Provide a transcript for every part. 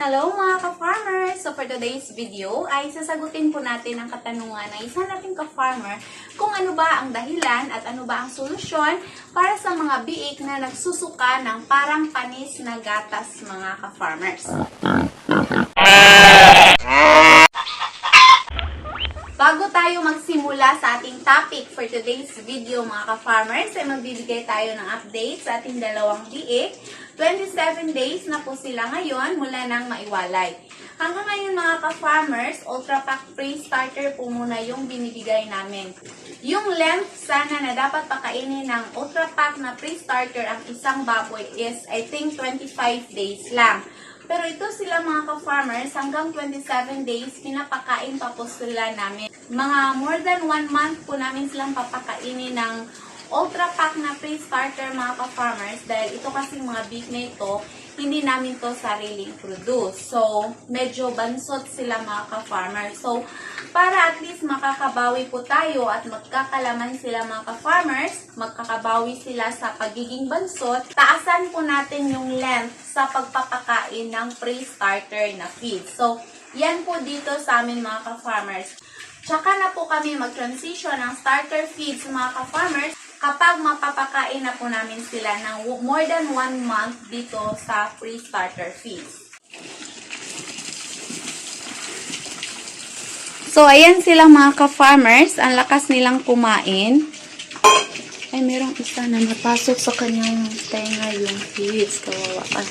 Hello mga ka-farmers! So for today's video ay sasagutin po natin ang katanungan ng isa nating ka-farmer kung ano ba ang dahilan at ano ba ang solusyon para sa mga biik na nagsusuka ng parang panis na gatas mga ka-farmers. Bago tayo magsimula sa ating topic for today's video mga ka-farmers, ay magbibigay tayo ng update sa ating dalawang biik. 27 days na po sila ngayon mula nang maiwalay. Hanggang ngayon mga ka-farmers, Ultra Pack Pre-Starter po muna yung binibigay namin. Yung length sana na dapat pakainin ng Ultra Pack na Pre-Starter ang isang baboy is I think 25 days lang. Pero ito sila mga ka-farmers, hanggang 27 days, pinapakain pa po sila namin. Mga more than 1 month po namin silang papakainin ng Ultra Pack na pre-starter mga ka-farmers dahil ito kasi mga beef na ito, hindi namin to sariling produce. So, medyo bansot sila mga ka-farmers. So, para at least makakabawi po tayo at magkakalaman sila mga ka-farmers, magkakabawi sila sa pagiging bansot, taasan po natin yung length sa pagpapakain ng pre-starter na feed. So, yan po dito sa amin mga ka-farmers. Tsaka na po kami mag-transition ng starter feeds mga ka-farmers kapag mapapakain na po namin sila ng more than one month dito sa pre-starter feeds. So, ayan sila mga ka-farmers. Ang lakas nilang kumain. Ay, merong isa na napasok sa kanyang tenga yung feeds. Kawawa ka.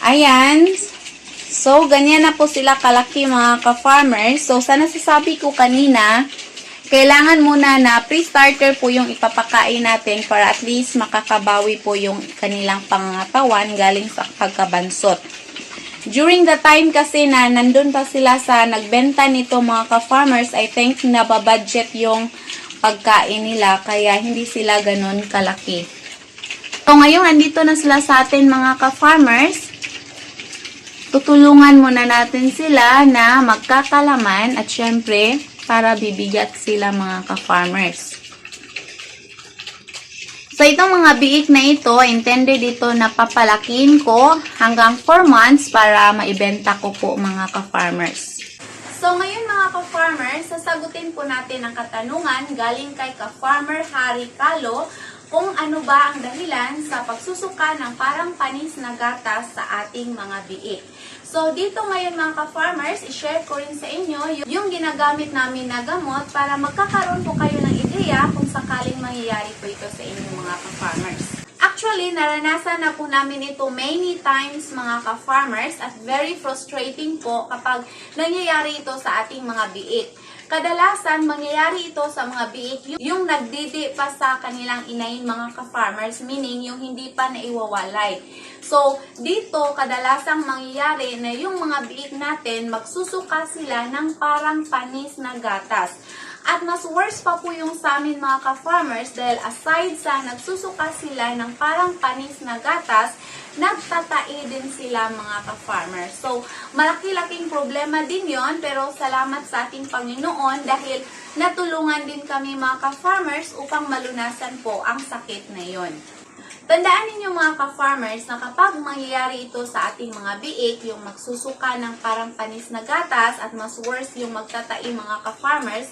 Ayan. So, ganyan na po sila kalaki mga ka-farmers. So, sa nasasabi ko kanina, kailangan muna na pre-starter po yung ipapakain natin para at least makakabawi po yung kanilang pangangatawan galing sa pagkabansot. During the time kasi na nandun pa sila sa nagbenta nito mga ka-farmers, I think nababudget yung pagkain nila kaya hindi sila ganun kalaki. So, ngayon, andito na sila sa atin mga ka-farmers tutulungan muna natin sila na magkakalaman at syempre para bibigat sila mga ka-farmers. So itong mga biik na ito, intended ito na papalakin ko hanggang 4 months para maibenta ko po mga ka-farmers. So ngayon mga ka-farmers, sasagutin po natin ang katanungan galing kay ka-farmer Harry Calo kung ano ba ang dahilan sa pagsusuka ng parang panis na gatas sa ating mga biik. So, dito ngayon mga ka-farmers, i-share ko rin sa inyo yung ginagamit namin na gamot para magkakaroon po kayo ng ideya kung sakaling mangyayari po ito sa inyong mga ka-farmers. Actually, naranasan na po namin ito many times mga ka-farmers at very frustrating po kapag nangyayari ito sa ating mga biik. Kadalasan, mangyayari ito sa mga biik yung, nagdidi pa sa kanilang inayin mga ka-farmers, meaning yung hindi pa naiwawalay. So, dito, kadalasang mangyayari na yung mga biik natin, magsusuka sila ng parang panis na gatas. At mas worse pa po yung sa amin mga ka-farmers dahil aside sa nagsusuka sila ng parang panis na gatas, nagtatai din sila mga ka-farmers. So, malaki-laking problema din yon pero salamat sa ating Panginoon dahil natulungan din kami mga ka-farmers upang malunasan po ang sakit na yon. Tandaan ninyo mga ka-farmers na kapag mangyayari ito sa ating mga biik, yung magsusuka ng parang panis na gatas at mas worse yung magtatai mga ka-farmers,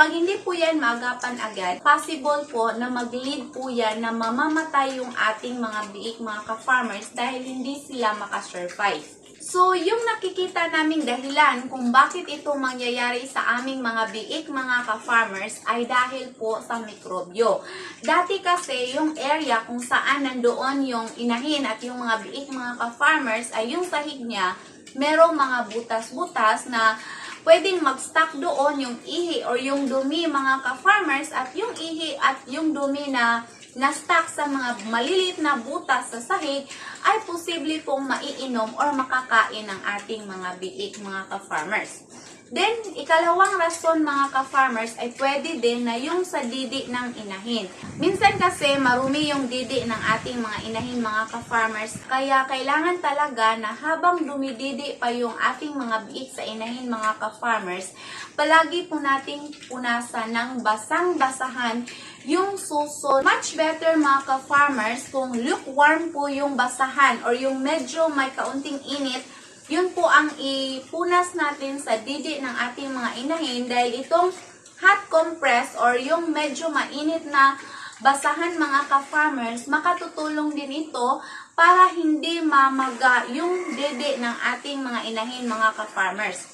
pag hindi po yan maagapan agad, possible po na mag-lead po yan na mamamatay yung ating mga biik mga ka-farmers dahil hindi sila makasurvive. So, yung nakikita naming dahilan kung bakit ito mangyayari sa aming mga biik mga ka-farmers ay dahil po sa mikrobyo. Dati kasi yung area kung saan nandoon yung inahin at yung mga biik mga ka-farmers ay yung sahig niya merong mga butas-butas na pwedeng mag-stock doon yung ihi or yung dumi mga ka-farmers at yung ihi at yung dumi na na-stock sa mga maliliit na butas sa sahig ay posible pong maiinom or makakain ng ating mga biik mga ka-farmers. Then, ikalawang rason mga ka-farmers ay pwede din na yung sa didi ng inahin. Minsan kasi marumi yung didi ng ating mga inahin mga ka-farmers. Kaya kailangan talaga na habang dumididi pa yung ating mga biik sa inahin mga ka-farmers, palagi po nating punasan ng basang-basahan yung suso. Much better mga ka-farmers kung lukewarm po yung basahan or yung medyo may kaunting init yun po ang ipunas natin sa didi ng ating mga inahin dahil itong hot compress or yung medyo mainit na basahan mga ka-farmers, makatutulong din ito para hindi mamaga yung didi ng ating mga inahin mga ka-farmers.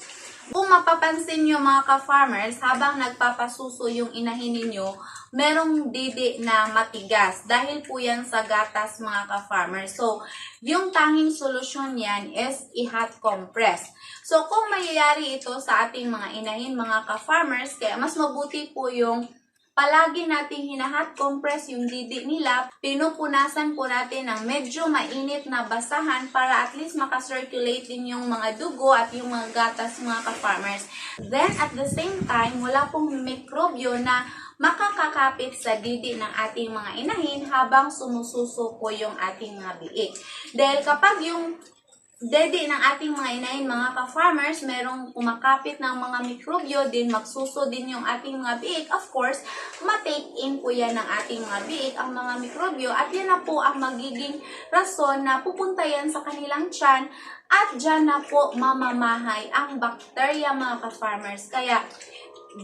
Kung mapapansin nyo mga ka-farmers, habang nagpapasuso yung inahin ninyo, merong didi na matigas. Dahil po yan sa gatas mga ka-farmers. So, yung tanging solusyon yan is i-hot compress. So, kung mayayari ito sa ating mga inahin mga ka-farmers, kaya mas mabuti po yung palagi nating hinahat compress yung didi nila, pinupunasan po natin ng medyo mainit na basahan para at least makacirculate din yung mga dugo at yung mga gatas mga ka-farmers. Then at the same time, wala pong mikrobyo na makakakapit sa didi ng ating mga inahin habang sumususo po yung ating mga biik. Dahil kapag yung Dede ng ating mga inahin, mga ka-farmers, merong kumakapit ng mga mikrobyo din, magsuso din yung ating mga biik. Of course, matake in po yan ng ating mga biik, ang mga mikrobyo, at yan na po ang magiging rason na pupunta yan sa kanilang tiyan at dyan na po mamamahay ang bakterya mga ka-farmers. Kaya,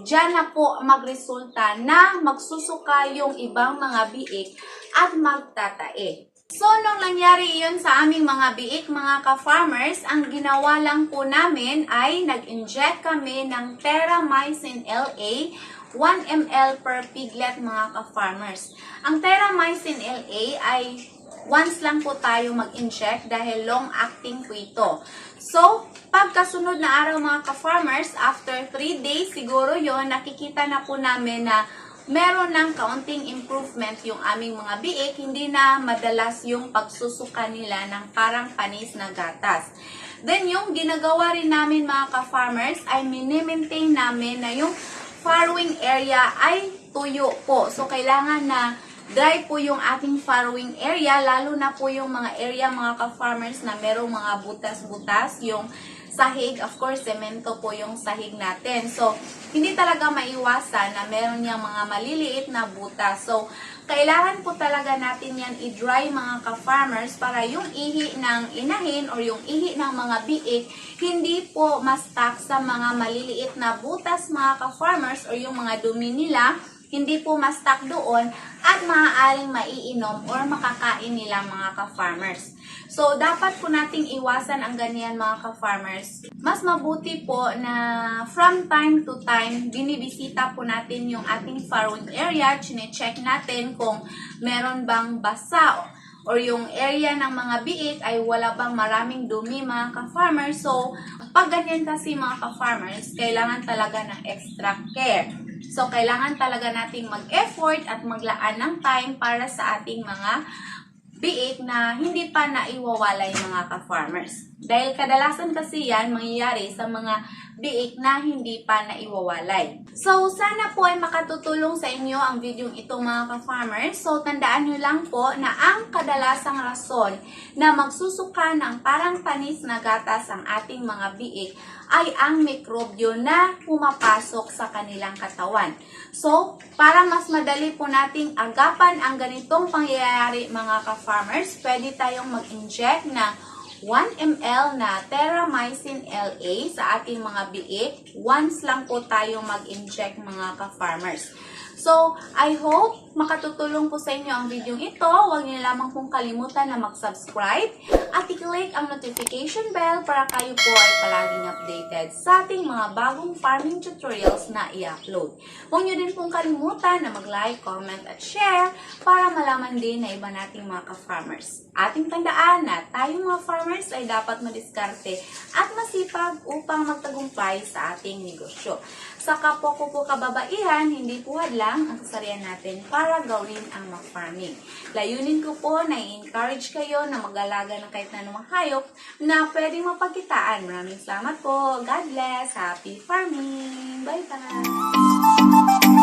dyan na po magresulta na magsusuka yung ibang mga biik at magtatae. So, nung nangyari iyon sa aming mga biik, mga ka-farmers, ang ginawa lang po namin ay nag-inject kami ng Terramycin LA 1 ml per piglet mga ka-farmers. Ang Terramycin LA ay once lang po tayo mag-inject dahil long-acting po ito. So, pagkasunod na araw mga ka-farmers, after 3 days siguro yon nakikita na po namin na meron ng kaunting improvement yung aming mga biik, hindi na madalas yung pagsusuka nila ng parang panis na gatas. Then, yung ginagawa rin namin mga ka-farmers ay minimaintain namin na yung farrowing area ay tuyo po. So, kailangan na dry po yung ating farrowing area, lalo na po yung mga area mga ka-farmers na merong mga butas-butas, yung sahig, of course, semento po yung sahig natin. So, hindi talaga maiwasan na meron niyang mga maliliit na butas. So, kailangan po talaga natin yan i-dry mga ka-farmers para yung ihi ng inahin or yung ihi ng mga biik hindi po ma-stuck sa mga maliliit na butas mga ka-farmers or yung mga dumi nila hindi po ma-stuck doon at maaaring maiinom or makakain nila mga ka-farmers. So, dapat po nating iwasan ang ganyan mga ka-farmers. Mas mabuti po na from time to time, binibisita po natin yung ating farrowing area, chine-check natin kung meron bang basa or yung area ng mga biik ay wala bang maraming dumi mga ka-farmers. So, pag ganyan kasi mga ka-farmers, kailangan talaga ng extra care. So, kailangan talaga nating mag-effort at maglaan ng time para sa ating mga biik na hindi pa naiwawala yung mga ka-farmers. Dahil kadalasan kasi yan mangyayari sa mga biik na hindi pa naiwawalay. So, sana po ay makatutulong sa inyo ang video ito mga ka-farmers. So, tandaan nyo lang po na ang kadalasang rason na magsusuka ng parang panis na gatas ang ating mga biik ay ang mikrobyo na pumapasok sa kanilang katawan. So, para mas madali po nating agapan ang ganitong pangyayari mga ka-farmers, pwede tayong mag-inject ng 1 ml na Terramycin LA sa ating mga biik. Once lang po tayong mag-inject mga ka-farmers. So, I hope makatutulong po sa inyo ang video ito. Huwag niyo lamang pong kalimutan na mag-subscribe at i-click ang notification bell para kayo po ay palaging updated sa ating mga bagong farming tutorials na i-upload. Huwag niyo din pong kalimutan na mag-like, comment at share para malaman din na iba nating mga ka-farmers. Ating tandaan na tayong mga farmers ay dapat madiskarte at masipag sipag upang magtagumpay sa ating negosyo. Sa kapwa ko po kababaihan, hindi po hadlang ang kasarian natin para gawin ang mag-farming. Layunin ko po na i-encourage kayo na mag-alaga ng kahit na anumang hayop na pwedeng mapagkitaan. Maraming salamat po. God bless. Happy farming. Bye-bye.